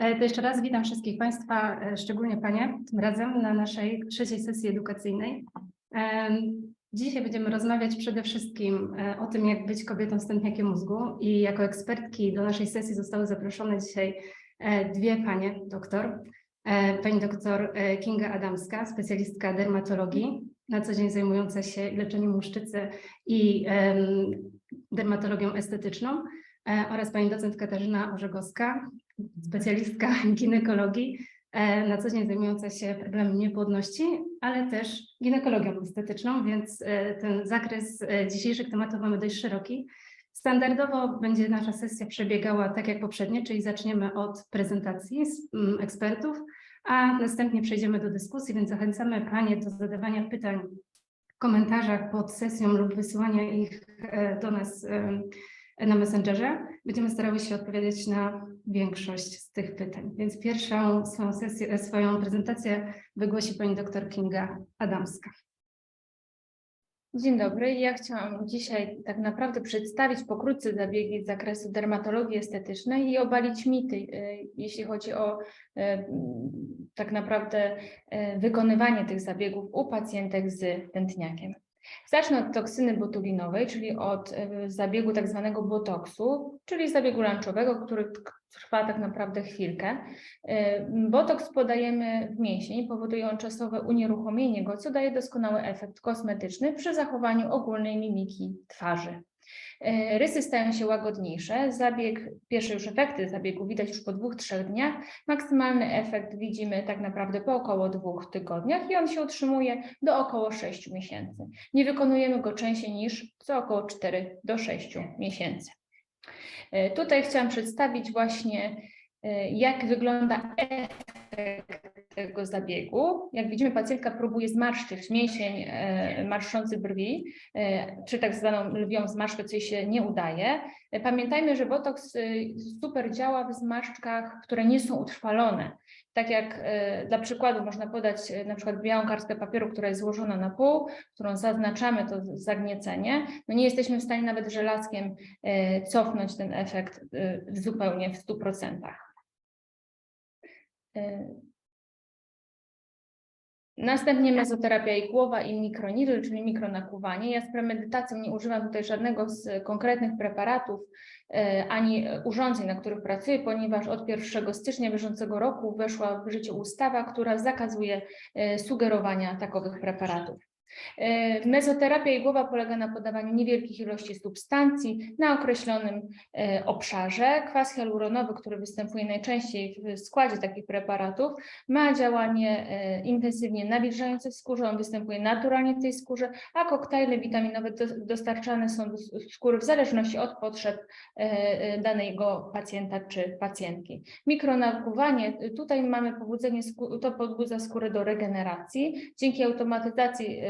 E, To jeszcze raz witam wszystkich Państwa, e, szczególnie Panie, tym razem na naszej trzeciej sesji edukacyjnej. Em, Dzisiaj będziemy rozmawiać przede wszystkim e, o tym, jak być kobietą z tętniakiem mózgu i jako ekspertki do naszej sesji zostały zaproszone dzisiaj e, dwie Panie doktor. E, Pani doktor e, Kinga Adamska, specjalistka dermatologii, na co dzień zajmująca się leczeniem łuszczycy i dermatologią estetyczną e, oraz pani docent Katarzyna Orzegowska, specjalistka ginekologii, e, na co dzień zajmująca się problemem niepłodności, ale też ginekologią estetyczną, więc e, ten zakres e, dzisiejszych tematów mamy dość szeroki. Standardowo będzie nasza sesja przebiegała tak jak poprzednie, czyli zaczniemy od prezentacji mm, ekspertów, a następnie przejdziemy do dyskusji, więc zachęcamy Panie do zadawania pytań w komentarzach pod sesją lub wysyłania ich do nas na Messengerze. Będziemy starały się odpowiedzieć na większość z tych pytań. Więc pierwszą swoją sesję, e, swoją prezentację wygłosi pani doktor Kinga Adamska. Dzień dobry. Ja chciałam dzisiaj tak naprawdę przedstawić pokrótce zabiegi z zakresu dermatologii estetycznej i obalić mity, y, jeśli chodzi o m, tak naprawdę wykonywanie tych zabiegów u pacjentek z tętniakiem. Zacznę od toksyny botulinowej, czyli od zabiegu tak zwanego botoksu, czyli zabiegu lanczowego, który trwa tak naprawdę chwilkę. Y, Botoks podajemy w mięsień, powoduje on czasowe unieruchomienie go, co daje doskonały efekt kosmetyczny przy zachowaniu ogólnej mimiki twarzy. Y, Rysy stają się łagodniejsze. Zabieg, pierwsze już efekty zabiegu widać już po dwóch, trzech dniach. Maksymalny efekt widzimy tak naprawdę po około dwóch tygodniach i on się utrzymuje do około 6 miesięcy. Nie wykonujemy go częściej niż co około 4 do 6 miesięcy. Y, Tutaj chciałam przedstawić właśnie, y, jak wygląda tego zabiegu. Jak widzimy, pacjentka próbuje zmarszczyć mięsień e, marszczący brwi, e, czy tak zwaną lwią zmarszczkę, co jej się nie udaje. E, Pamiętajmy, że botoks y, super działa w zmarszczkach, które nie są utrwalone. Tak jak e, dla przykładu można podać e, na przykład białą kartkę papieru, która jest złożona na pół, którą zaznaczamy to zagniecenie. No nie jesteśmy w stanie nawet żelazkiem e, cofnąć ten efekt e, zupełnie w 100%. E, Następnie mezoterapia igłowa i mikronidl, czyli mikronakuwanie. Ja z premedytacją nie używam tutaj żadnego z konkretnych preparatów e, ani urządzeń, na których pracuję, ponieważ od 1 stycznia bieżącego roku weszła w życie ustawa, która zakazuje e, sugerowania takowych preparatów. E, Mezoterapia igłowa polega na podawaniu niewielkich ilości substancji na określonym e, obszarze. Kwas hialuronowy, który występuje najczęściej w składzie takich preparatów, ma działanie e, intensywnie nawilżające w skórze, on występuje naturalnie w tej skórze, a koktajle witaminowe do- dostarczane są do skóry w zależności od potrzeb danego pacjenta czy pacjentki. Mikronakuwanie, tutaj mamy pobudzenie, to pobudza skórę do regeneracji. Dzięki automatyzacji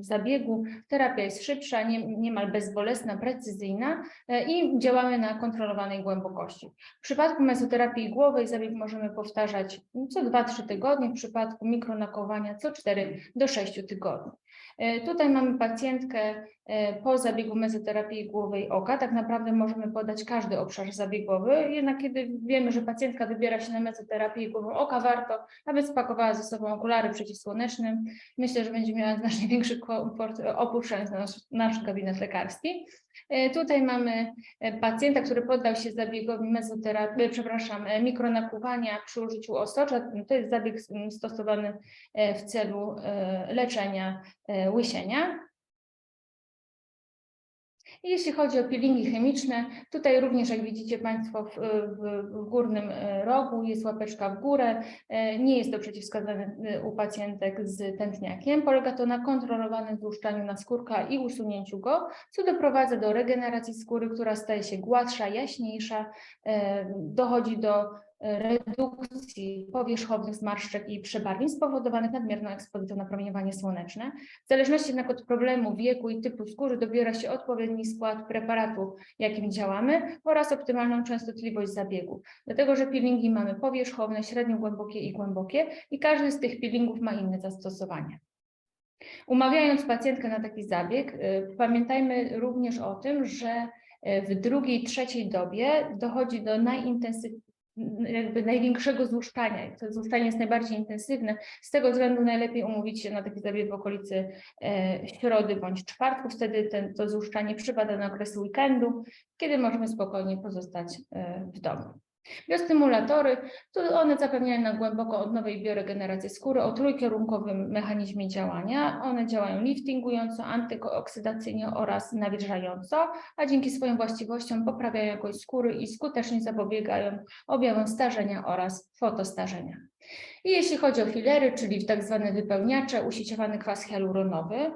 zabiegu terapia jest szybsza, nie, niemal bezbolesna, precyzyjna e, i działamy na kontrolowanej głębokości. W przypadku mezoterapii igłowej zabieg możemy powtarzać co 2-3 tygodnie, w przypadku mikronakowania co 4 do 6 tygodni. E, Tutaj mamy pacjentkę e, po zabiegu mezoterapii igłowej oka. Tak naprawdę możemy podać każdy obszar zabiegowy, jednak kiedy wiemy, że pacjentka wybiera się na mezoterapię igłową oka, warto, aby spakowała ze sobą okulary przeciwsłoneczne. Myślę, że będzie miała znacznie większy komfort e, opuszczając nasz, nasz gabinet lekarski. E, Tutaj mamy e, pacjenta, który poddał się zabiegowi mezoterapii, e, przepraszam, przy użyciu osocza. To jest zabieg m, stosowany w celu leczenia łysienia. Jeśli chodzi o peelingi chemiczne, tutaj również jak widzicie Państwo w, w, w górnym e, rogu jest łapeczka w górę. E, Nie jest to przeciwwskazane e, u pacjentek z tętniakiem. Polega to na kontrolowanym złuszczaniu naskórka i usunięciu go, co doprowadza do regeneracji skóry, która staje się gładsza, jaśniejsza. Dochodzi do redukcji powierzchownych zmarszczek i przebarwień spowodowanych nadmierną ekspozycją na promieniowanie słoneczne. W zależności jednak od problemu, wieku i typu skóry dobiera się odpowiedni skład preparatu, jakim działamy oraz optymalną częstotliwość zabiegu. Dlatego, że peelingi mamy powierzchowne, średnio głębokie i głębokie i każdy z tych peelingów ma inne zastosowanie. Umawiając pacjentkę na taki zabieg, y, pamiętajmy również o tym, że y, w drugiej, trzeciej dobie dochodzi do najintensywniejszego n- jakby największego złuszczania. To złuszczanie jest najbardziej intensywne. Z tego względu najlepiej umówić się na taki zabieg w okolicy e, środy bądź czwartku. Wtedy ten, to złuszczanie przypada na okres weekendu, kiedy możemy spokojnie pozostać e, w domu. Biostymulatory, to one zapewniają na głęboko odnowę i bioregenerację skóry o trójkierunkowym mechanizmie działania. One działają liftingująco, antyoksydacyjnie oraz nawilżająco, a dzięki swoim właściwościom poprawiają jakość skóry i skutecznie zapobiegają objawom starzenia oraz fotostarzenia. I jeśli chodzi o filery, czyli tak zwane wypełniacze, usieciowany kwas hialuronowy,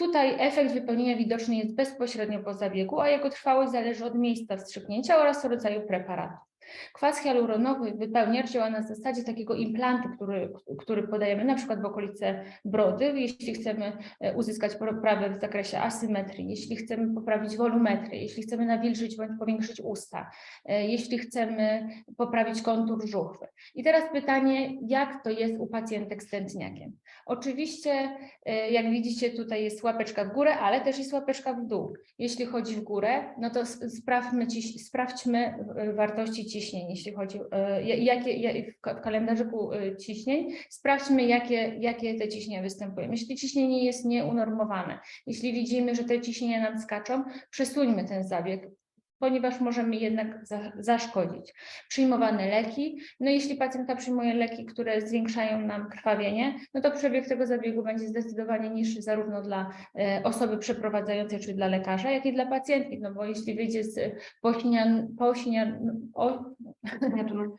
Tutaj efekt wypełnienia widoczny jest bezpośrednio po zabiegu, a jego trwałość zależy od miejsca wstrzyknięcia oraz rodzaju preparatu. Kwas hialuronowy wypełniacz działa na zasadzie takiego implantu, który, który podajemy na przykład w okolice brody, jeśli chcemy e, uzyskać poprawę w zakresie asymetrii, jeśli chcemy poprawić wolumetrię, jeśli chcemy nawilżyć bądź powiększyć usta, e, jeśli chcemy poprawić kontur żuchwy. I teraz pytanie, jak to jest u pacjentek z tętniakiem? Oczywiście, e, jak widzicie, tutaj jest łapeczka w górę, ale też jest łapeczka w dół. Jeśli chodzi w górę, no to sprawdźmy, sprawdźmy wartości ciśnień, jeśli chodzi e, ja- jakie, ja- w ka- w kalendarzyku e, ciśnień, sprawdźmy, jakie, jakie te ciśnienia występują. Jeśli ciśnienie jest nieunormowane, jeśli widzimy, że te ciśnienia nam skaczą, przesuńmy ten zabieg, ponieważ możemy jednak za, zaszkodzić. Przyjmowane leki, no jeśli pacjentka przyjmuje leki, które zwiększają nam krwawienie, no to przebieg tego zabiegu będzie zdecydowanie niższy zarówno dla e, osoby przeprowadzającej, czyli dla lekarza, jak i dla pacjentki, no bo jeśli wyjdzie z o,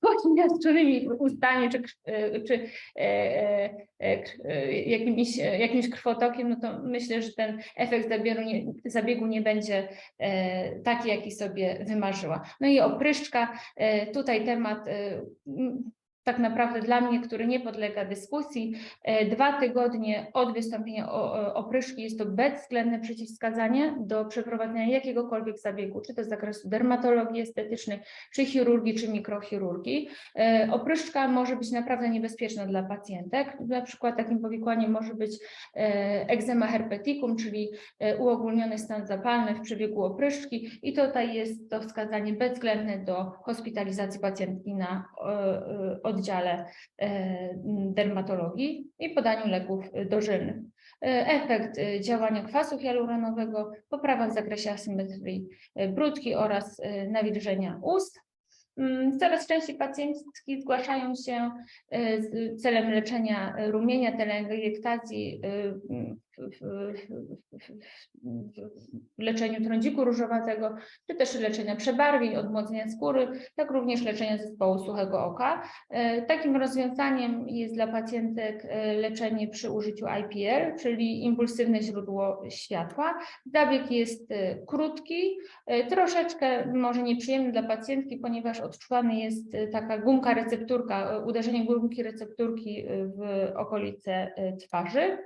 pośniaszczonymi ustami, czy, e, czy e, e, e, e, jakimś, jakimś krwotokiem, no to myślę, że ten efekt zabiegu nie, zabiegu nie będzie taki, jaki sobie wymarzyła. No i opryszczka, e, tutaj temat m, tak naprawdę dla mnie, który nie podlega dyskusji. E, Dwa tygodnie od wystąpienia opryszki jest to bezwzględne przeciwwskazanie do przeprowadzenia jakiegokolwiek zabiegu, czy to z zakresu dermatologii estetycznej, czy chirurgii, czy mikrochirurgii. E, Opryszczka może być naprawdę niebezpieczna dla pacjentek. Na przykład takim powikłaniem może być e, eczema herpeticum, czyli uogólniony stan zapalny w przebiegu opryszczki i tutaj jest to wskazanie bezwzględne do hospitalizacji pacjentki na oddziale e, dermatologii i podaniu leków dożylnych. E, Efekt e, działania kwasu hialuronowego, poprawa w zakresie asymetrii brudki oraz nawilżenia ust. Mm, Coraz częściej pacjentki zgłaszają się z celem leczenia rumienia, telangiectazji, mm, w, leczeniu trądziku różowatego, czy też leczenia przebarwień, odmłodzenia skóry, jak również leczenia zespołu suchego oka. E, Takim rozwiązaniem jest dla pacjentek e, leczenie przy użyciu IPL, czyli impulsywne źródło światła. Zabieg jest e, krótki, troszeczkę może nieprzyjemny dla pacjentki, ponieważ odczuwany jest taka gumka recepturka, uderzenie gumki recepturki w okolice twarzy.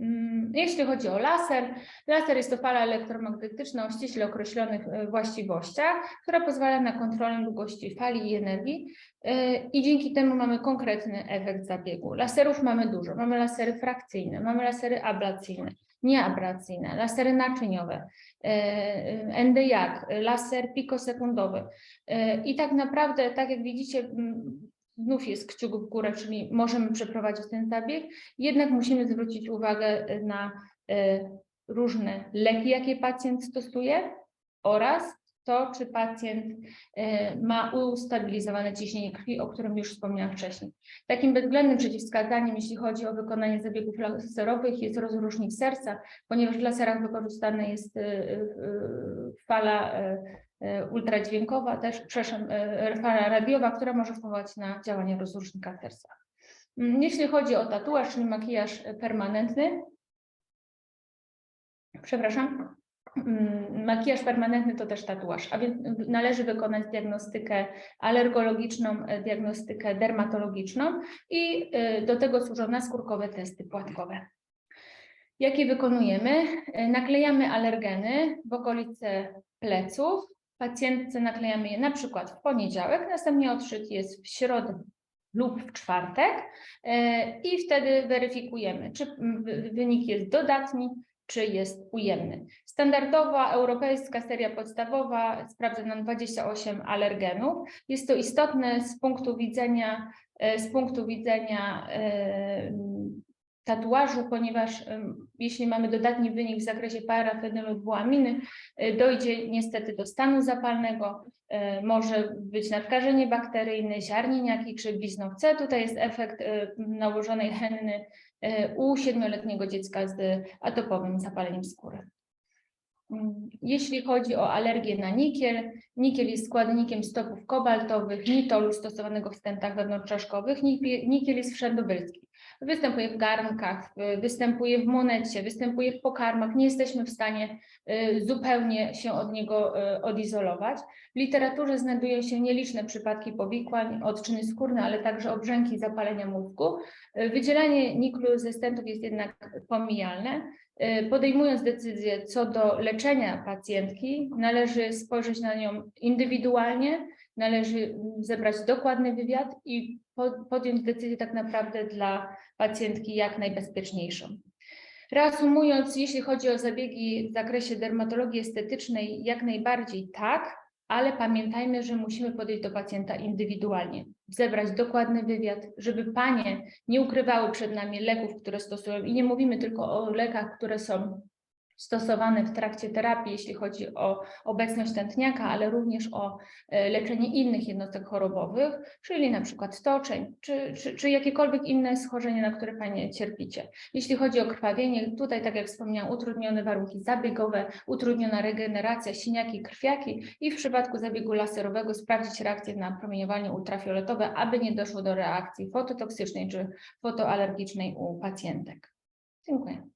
Mm, Jeśli chodzi o laser, laser jest to fala elektromagnetyczna o ściśle określonych e, właściwościach, która pozwala na kontrolę długości fali i energii e, i dzięki temu mamy konkretny efekt zabiegu. Laserów mamy dużo. Mamy lasery frakcyjne, mamy lasery ablacyjne, nieablacyjne, lasery naczyniowe, e, NDJAK, laser pikosekundowy. I tak naprawdę, tak jak widzicie, znów jest kciuk w górę, czyli możemy przeprowadzić ten zabieg, jednak musimy zwrócić uwagę na e, różne leki, jakie pacjent stosuje oraz to, czy pacjent e, ma ustabilizowane ciśnienie krwi, o którym już wspomniałam wcześniej. Takim bezwzględnym przeciwwskazaniem, jeśli chodzi o wykonanie zabiegów laserowych, jest rozrusznik serca, ponieważ w laserach wykorzystana jest e, fala ultradźwiękowa, też, przepraszam, e, fala radiowa, która może wpływać na działanie rozrusznika serca. Mm, Jeśli chodzi o tatuaż, czyli makijaż e, permanentny, przepraszam, mm, makijaż permanentny to też tatuaż, a więc należy wykonać diagnostykę alergologiczną, e, diagnostykę dermatologiczną i e, do tego służą naskórkowe testy płatkowe. Jakie wykonujemy? E, Naklejamy alergeny w okolice pleców. Pacjentce naklejamy je na przykład w poniedziałek, następnie odszyt jest w środę lub w czwartek e, i wtedy weryfikujemy, czy wy- wynik jest dodatni, czy jest ujemny. Standardowa europejska seria podstawowa sprawdza nam 28 alergenów. Jest to istotne z punktu widzenia, e, z punktu widzenia e, tatuażu, ponieważ jeśli mamy dodatni wynik w zakresie parafenylu dwuaminy, e, dojdzie niestety do stanu zapalnego, e, może być nadkażenie bakteryjne, ziarnieniaki czy bliznął C. Tutaj jest efekt e, nałożonej henny u siedmioletniego dziecka z atopowym zapaleniem skóry. Mm, Jeśli chodzi o alergię na nikiel, nikiel jest składnikiem stopów kobaltowych, nitolu stosowanego w stentach wewnątrzczaszkowych, nikiel jest wszędobylski. Występuje w garnkach, występuje w monecie, występuje w pokarmach. Nie jesteśmy w stanie y, zupełnie się od niego y, odizolować. W literaturze znajdują się nieliczne przypadki powikłań, odczyny skórne, ale także obrzęki zapalenia mózgu. Y, Wydzielanie niklu ze stentów jest jednak pomijalne. Podejmując decyzję co do leczenia pacjentki, należy spojrzeć na nią indywidualnie, należy mm, zebrać dokładny wywiad i po- podjąć decyzję tak naprawdę dla pacjentki jak najbezpieczniejszą. Reasumując, jeśli chodzi o zabiegi w zakresie dermatologii estetycznej, jak najbardziej tak, ale pamiętajmy, że musimy podejść do pacjenta indywidualnie, zebrać dokładny wywiad, żeby panie nie ukrywały przed nami leków, które stosują. I nie mówimy tylko o lekach, które są stosowane w trakcie terapii, jeśli chodzi o obecność tętniaka, ale również o e, leczenie innych jednostek chorobowych, czyli na przykład toczeń, czy, czy, czy jakiekolwiek inne schorzenie, na które Panie cierpicie. Jeśli chodzi o krwawienie, tutaj, tak jak wspomniałam, utrudnione warunki zabiegowe, utrudniona regeneracja, siniaki, krwiaki i w przypadku zabiegu laserowego sprawdzić reakcję na promieniowanie ultrafioletowe, aby nie doszło do reakcji fototoksycznej czy fotoalergicznej u pacjentek. Dziękuję.